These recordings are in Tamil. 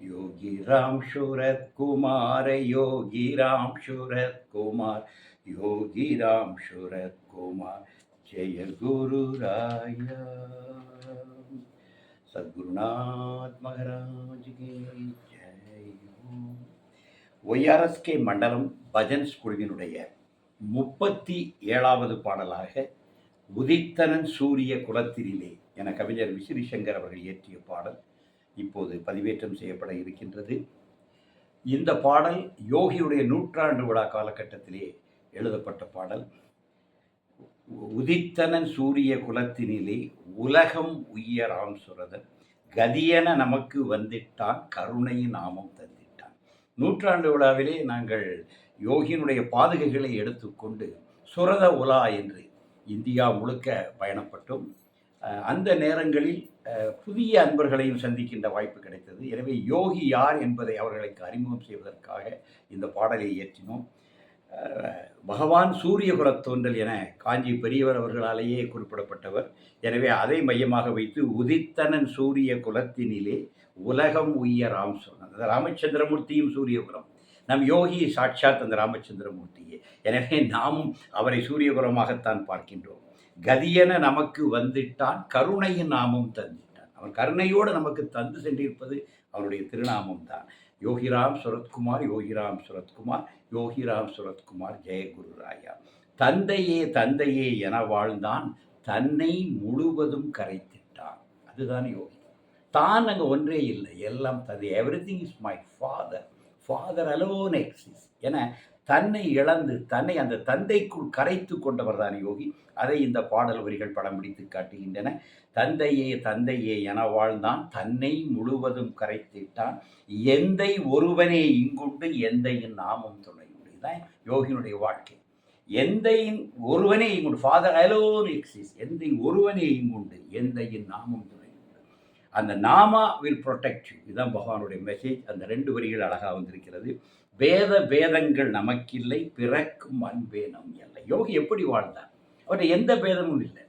யோகி ராம் சூரத் குமார யோகி ராம் சூரத் குமார் யோகி ராம் சூரத் குமார் ஜெய. குரு ராயா சத்குருநாத் மகாராஜ் ஒய்ஆர்எஸ்கே மண்டலம் பஜன்ஸ் குழுவினுடைய முப்பத்தி ஏழாவது பாடலாக உதித்தனன் சூரிய குலத்திரிலே என கவிஞர் விசிறி சங்கர் அவர்கள் இயற்றிய பாடல் இப்போது பதிவேற்றம் செய்யப்பட இருக்கின்றது. இந்த பாடல் யோகியுடைய நூற்றாண்டு விழா காலகட்டத்திலே எழுதப்பட்ட பாடல். உதித்தனன் சூரிய குலத்தினிலே உலகம் உய்யராம் சுரதன் கதியென நமக்கு வந்திட்டான் கருணையின் நாமம் தந்திட்டான். நூற்றாண்டு விழாவிலே நாங்கள் யோகியினுடைய பாதுகைகளை எடுத்துக்கொண்டு சுரத உலா என்று இந்தியா முழுக்க பயணப்பட்டோம். அந்த நேரங்களில் புதிய அன்பர்களையும் சந்திக்கின்ற வாய்ப்பு கிடைத்தது. எனவே யோகி யார் என்பதை அவர்களுக்கு அறிமுகம் செய்வதற்காக இந்த பாடலை இயற்றினோம். பகவான் சூரியகுலத் தோன்றல் என காஞ்சி பெரியவர் அவர்களாலேயே குறிப்பிடப்பட்டவர். எனவே அதை மையமாக வைத்து உதித்தனன் சூரிய குலத்தினிலே உலகம் உய்ய ராம் சொன்னார் அந்த ராமச்சந்திரமூர்த்தியும் சூரியகுலம் நம் யோகி சாட்சாத் அந்த ராமச்சந்திரமூர்த்தியே. எனவே நாமும் அவரை சூரியகுலமாகத்தான் பார்க்கின்றோம். கதியென நமக்கு வந்துட்டான் கருணையின் நாமம் தந்திட்டான். அவன் கருணையோடு நமக்கு தந்து சென்றிருப்பது அவனுடைய திருநாமம் தான் யோகிராம் சுரத்குமார் யோகிராம் சுரத்குமார் யோகிராம் சுரத்குமார் ஜெயகுரு ராயா. தந்தையே தந்தையே என வாழ்ந்தான் தன்னை முழுவதும் கரைத்திட்டான். அதுதான் யோகி. தான் அங்கே ஒன்றே இல்லை எல்லாம் தந்தை every thing is my father father alone exists என தன்னை இழந்து தன்னை அந்த தந்தைக்குள் கரைத்து கொண்டவர் தான் யோகி. அதை இந்த பாடல் வரிகள் படம் பிடித்து காட்டுகின்றன. தந்தையே தந்தையே என வாழ்ந்தான். தன்னை முழுவதும் கரைத்திட்டான். எந்தை ஒருவனே இங்குண்டு எந்தையின் நாமம் துணையுண்டு. இதுதான் யோகியினுடைய வாழ்க்கை. எந்தையின் ஒருவனே இங்குண்டு. ஃபாதர் அலோன் எக்ஸிஸ் எந்தை ஒருவனே இங்குண்டு எந்தையின் நாமம் துணையுண்டு. அந்த நாமா வில் ப்ரொடெக்ட் யூ இதுதான் பகவானுடைய மெசேஜ் அந்த ரெண்டு வரிகள் அழகாக வந்திருக்கிறது. வேத வேதங்கள் நமக்கில்லை பிறக்கும் அன்பே நம் இல்லை யோகி எப்படி வாழ்ந்தார்? அவர்கிட்ட எந்த பேதமும் இல்லை.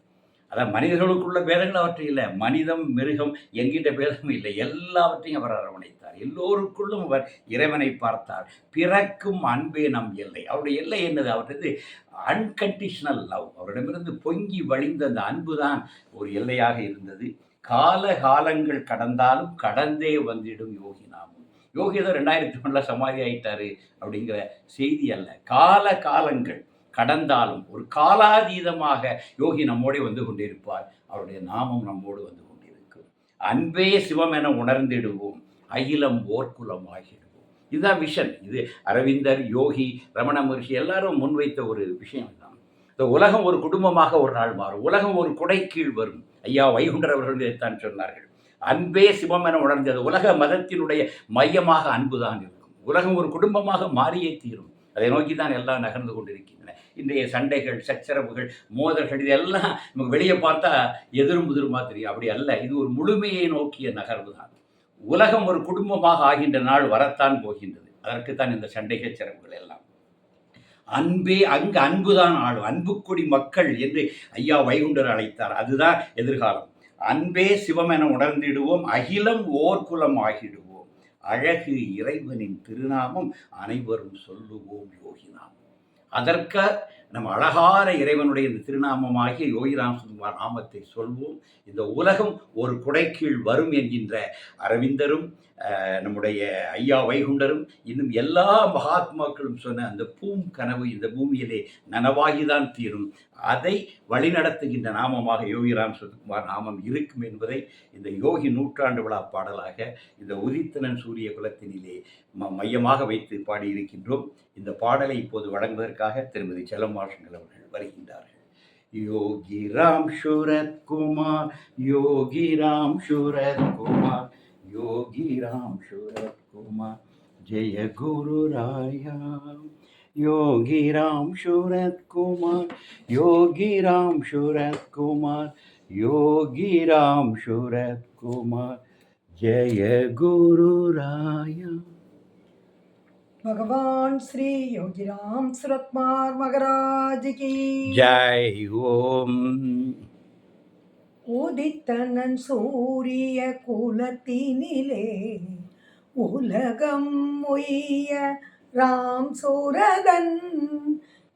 அதான் மனிதர்களுக்குள்ள பேதங்கள் அவற்றை இல்லை. மனிதம் மிருகம் எங்கிட்ட பேதமும் இல்லை. எல்லாவற்றையும் அவர் அரவணைத்தார். எல்லோருக்குள்ளும் அவர் இறைவனை பார்த்தார். பிறக்கும் அன்பே நம் எல்லை. அவருடைய எல்லை என்னது? அவரது அன்கண்டிஷனல் லவ் அவரிடமிருந்து பொங்கி வழிந்த அந்த அன்பு தான் ஒரு எல்லையாக இருந்தது. கால காலங்கள் கடந்தாலும் கடந்தே வந்திடும் யோகி நாமும். யோகி ஏதோ ரெண்டாயிரத்தி ஒன்றில் சமாதி ஆயிட்டாரு அப்படிங்கிற செய்தி அல்ல. கால காலங்கள் கடந்தாலும் ஒரு காலாதீதமாக யோகி நம்மோடே வந்து கொண்டிருப்பார். அவருடைய நாமம் நம்மோடு வந்து கொண்டிருக்கும். அன்பே சிவம் என உணர்ந்திடுவோம். அகிலம் ஓர்க்குலம் ஆகிடுவோம் இதுதான் விஷன். இது அரவிந்தர் யோகி ரமண மகர்ஷி எல்லாரும் முன்வைத்த ஒரு விஷயம் தான் இந்த உலகம் ஒரு குடும்பமாக ஒரு நாள் மாறும். உலகம் ஒரு குடை கீழ் வரும். ஐயா வைகுண்டர் அவர்கள் இதைத்தான் சொன்னார்கள். அன்பே சிவம் என உணர்ந்தது. உலக மதத்தினுடைய மையமாக அன்புதான் இருக்கும். உலகம் ஒரு குடும்பமாக மாறியே தீரும். அதை நோக்கி தான் எல்லாம் நகர்ந்து கொண்டிருக்கின்றன. இன்றைய சண்டைகள் சச்சரவுகள் மோதல்கள் இதெல்லாம் நமக்கு வெளியே பார்த்தா எதிரும் புதிருமா தெரியும். அப்படி அல்ல. இது ஒரு முழுமையை நோக்கிய நகர்வு தான் உலகம் ஒரு குடும்பமாக ஆகின்ற நாள் வரத்தான் போகின்றது. அதற்குத்தான் இந்த சண்டைகள் சிறப்புகள் எல்லாம். அன்பே அங்கு அன்புதான் ஆளும். அன்புக்குடி மக்கள் என்று ஐயா வைகுண்டர் அழைத்தார். அதுதான் எதிர்காலம். அன்பே சிவம் என உணர்ந்திடுவோம் அகிலம் ஓர்குலம் ஆகிடுவோம் அழகு இறைவனின் திருநாமம் அனைவரும் சொல்லுவோம் யோகிநாமம் அதற்க நம் அழகான இறைவனுடைய இந்த திருநாமமாகிய யோகிராம் சுகுமார் நாமத்தை சொல்வோம். இந்த உலகம் ஒரு குடைக்கீழ் வரும் என்கின்ற அரவிந்தரும் நம்முடைய ஐயா வைகுண்டரும் இன்னும் எல்லா மகாத்மாக்களும் சொன்ன அந்த பூம் கனவு இந்த பூமியிலே நனவாகிதான் தீரும். அதை வழிநடத்துகின்ற நாமமாக யோகிராம் சுதகுமார் நாமம் இருக்கும் என்பதை இந்த யோகி நூற்றாண்டு விழா பாடலாக இந்த உதித்தனன் சூரிய குலத்தினிலே ம மையமாக வைத்து பாடியிருக்கின்றோம். இந்த பாடலை இப்போது வழங்குவதற்காக திருமதி செல்லம்மாஷங்கள் அவர்கள் வருகின்றார்கள். யோகி ராம் சூரத் குமார் யோகி ராம் சூரத் குமார் योगी राम शूरत कुमार जय गुरु राया योगी राम शूरत कुमार योगी राम शूरत कुमार योगी राम शूरत कुमार जय गुरु राया भगवान श्री योगी राम सुरतमार महाराज की जय ओम உதித்தனன் சூரிய குலத்தினிலே உலகம் உய்ய ராம் சூரதன்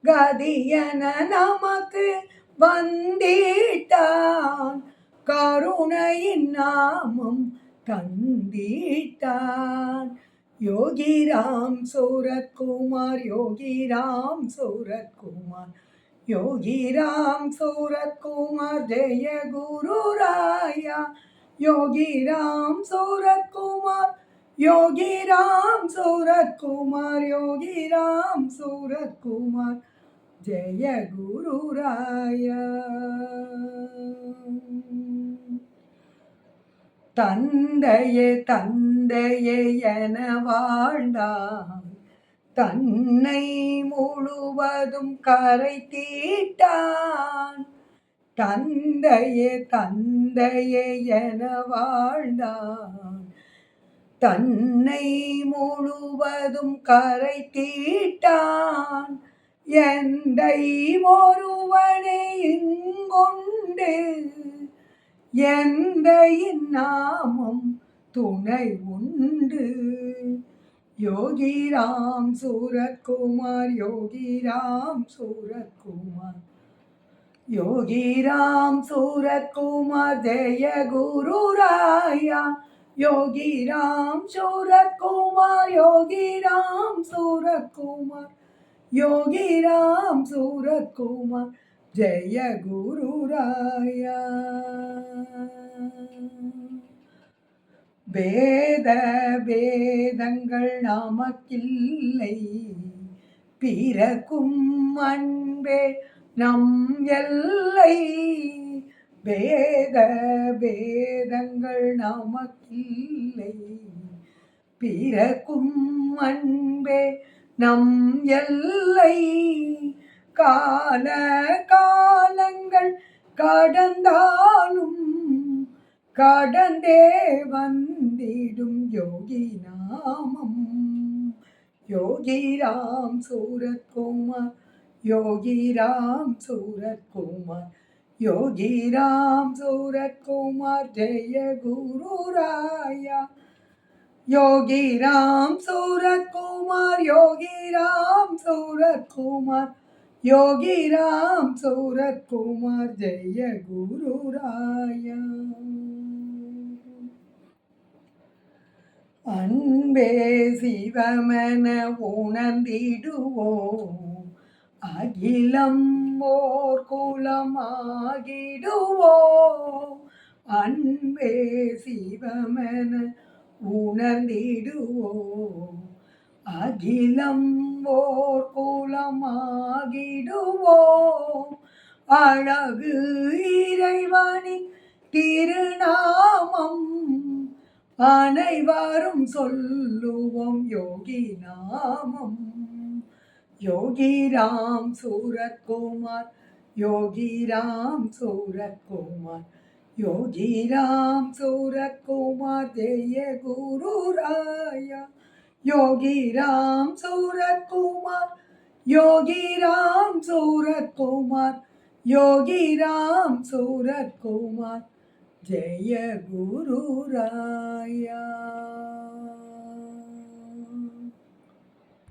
கதியன நமக்கு வந்தீட்டான். கருணையின் நாமம் தந்திட்டான். யோகிராம் சூரத்குமார் யோகிராம் சூரத்குமார் யோகிராம் சூரத்குமார் ஜெய குரு ராயா யோகிராம் சூரத்குமார் யோகிராம் சூரத்குமார் யோகிராம் சூரத்குமார் ஜெய குரு ராயா தந்தையே தந்தையே என வாழ்ந்தான் தன்னை முழுவதும் கரை தீட்டான். தந்தையே தந்தையே என வாழ்ந்தான். தன்னை முழுவதும் கரை தீட்டான். எந்தை ஒருவனே இங்கொண்டு. எந்த நாமம் துணை உண்டு. யோகிராம் சூரத்குமார் யோகிராம் சூரத்குமார் யோகிராம் சூரத்குமார் ஜெய குரு ராயா யோகிராம் சூரத்குமார் யோகிராம் சூரத்குமார் யோகிராம் சூரத்குமார் ஜெய குரு ராயா வேத வேதங்கள் நமக்கில்லை. பிறக்கும் அன்பே நம் எல்லை. வேத வேதங்கள் நமக்கில்லை. பிறக்கும் அன்பே நம் எல்லை. கால காலங்கள் கடந்தாலும் கடந்தே வந்திடும் யோகி நாமம். யோகி ராம் சூரத்குமார் யோகி ராம் சூரத்குமார் யோகி ராம் சூரத்குமார் ஜெய குரு ராயா. யோகி ராம் சூரத்குமார் யோகி ராம் சூரத்குமார் யோகி ராம் சூரத்குமார் ஜெய குரு ராயா. அன்பே சிவமென உணர்ந்திடுவோம் அகிலம் ஓர் குலமாகிடுவோம் அன்பே சிவமென உணர்ந்திடுவோம் அகிலம் ஓர் குலமாகிடுவோம் அழகு இறைவனின் திருநாமம் அனைவரும் சொல்லுவோம் யோகி நாமம். யோகி ராம் சூரத்குமார் யோகி ராம் சூரத்குமார் யோகி ராம் சூரத்குமார் ஜெய குரு ராயா. யோகி ராம் சூரத்குமார் யோகி ராம் சூரத்குமார் யோகி ராம் சூரத்குமார் ஜெய குரு ராயா.